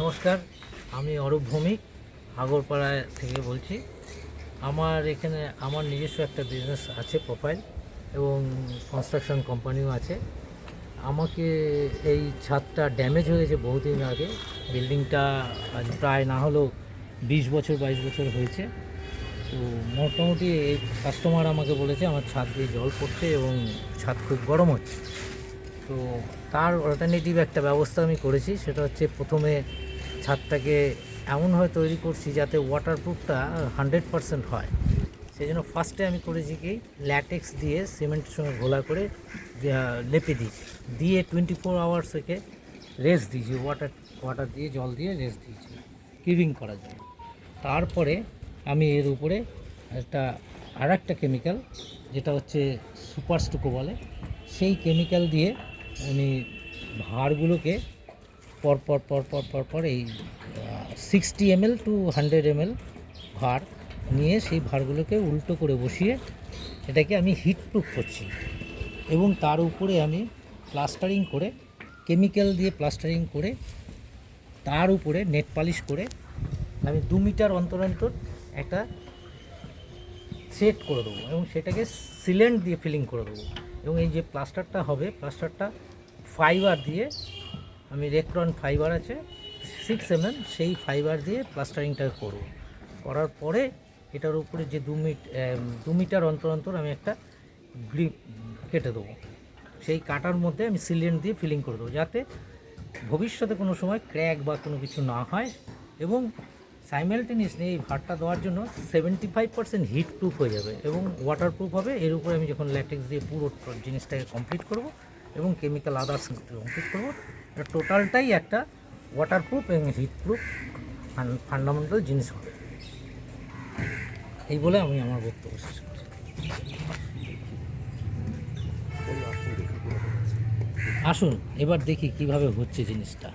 নমস্কার, আমি অরূপ ভৌমিক, আগরপাড়ায় থেকে বলছি। আমার এখানে, আমার নিজস্ব একটা বিজনেস আছে প্রোফাইল এবং কনস্ট্রাকশন কোম্পানিও আছে। আমাকে এই ছাদটা ড্যামেজ হয়েছে বহুদিন আগে। বিল্ডিংটা প্রায় না হলেও বিশ বছর, বাইশ বছর হয়েছে। তো মোটামুটি এই কাস্টমার আমাকে বলেছে, আমার ছাদ দিয়ে জল পড়ছে এবং ছাদ খুব গরম হচ্ছে। তো তার অল্টারনেটিভ একটা ব্যবস্থা আমি করেছি, সেটা হচ্ছে প্রথমে ছাদটাকে এমনভাবে তৈরি করছি যাতে ওয়াটারপ্রুফটা হান্ড্রেড পারসেন্ট হয়। সেই জন্য ফার্স্টে আমি করেছি কি ল্যাটেক্স দিয়ে সিমেন্টের সঙ্গে ঘোলা করে লেপে দিয়েছি। দিয়ে টোয়েন্টি ফোর আওয়ার্স থেকে রেস্ট দিয়েছি ওয়াটার ওয়াটার দিয়ে, জল দিয়ে রেস্ট দিয়েছি কিভিং করার জন্য। তারপরে আমি এর উপরে একটা আর একটা কেমিক্যাল যেটা হচ্ছে সুপার স্টুকো বলে, সেই কেমিক্যাল দিয়ে উনি ভাঁড়গুলোকে পর পর পর পর পর পর এই sixty ml two hundred ml ভাঁড় নিয়ে সেই ভাঁড়গুলোকে উল্টো করে বসিয়ে এটাকে আমি হিট প্রুফ করছি। এবং তার উপরে আমি প্লাস্টারিং করে কেমিক্যাল দিয়ে প্লাস্টারিং করে, তার উপরে নেট পালিশ করে আমি দু মিটার অন্তর অন্তর একটা সেট করে দেবো এবং সেটাকে সিলেন্ট দিয়ে ফিলিং করে দেবো। এবং এই যে প্লাস্টারটা হবে প্লাস্টারটা ফাইবার দিয়ে, আমি রেক্রন ফাইবার আছে সিক্স এম সেই ফাইবার দিয়ে প্লাস্টারিংটা করব। করার পরে এটার উপরে যে দু মিট দু মিটার অন্তর অন্তর আমি একটা গ্রিপ কেটে দেবো। সেই কাটার মধ্যে আমি সিলিন্ড দিয়ে ফিলিং করে দেবো, যাতে ভবিষ্যতে কোনো সময় ক্র্যাক বা কোনো কিছু না হয় এবং সাইমেলটেনিয়াসলি এই ভাতটা দেওয়ার জন্য seventy five percent heat proof হয়ে যাবে এবং ওয়াটার প্রুফ হবে। এর উপরে আমি যখন ল্যাটেক্স দিয়ে পুরো জিনিসটাকে কমপ্লিট করব এবং কেমিক্যাল আদার্স করব। এটা টোটালটাই একটা ওয়াটার প্রুফ এবং হিট প্রুফ ফান্ডামেন্টাল জিনিস হবে। এই বলে আমি আমার বক্তব্য শেষ করছি। আসুন, এবার দেখি কীভাবে হচ্ছে জিনিসটা।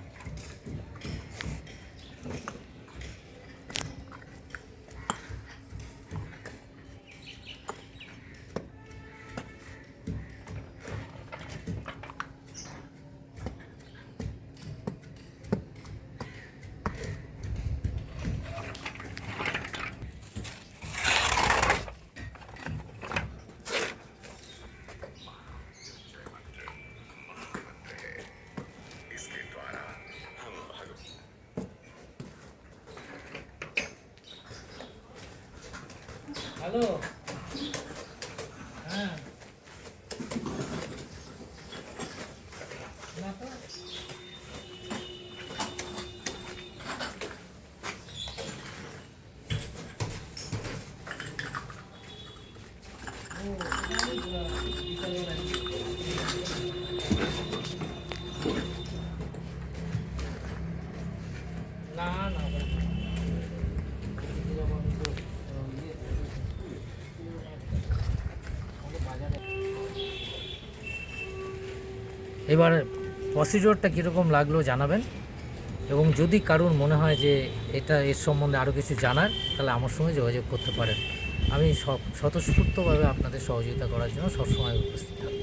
হ্যালো হ্যাঁ না তো? এবার প্রসিডিওরটা কীরকম লাগল জানাবেন? এবং যদি কারুর মনে হয় যে এটা এর সম্বন্ধে আরও কিছু জানার, তাহলে আমার সঙ্গে যোগাযোগ করতে পারেন। আমি সব স্বতঃস্ফূর্তভাবে আপনাদের সহযোগিতা করার জন্য সবসময় উপস্থিত থাকব।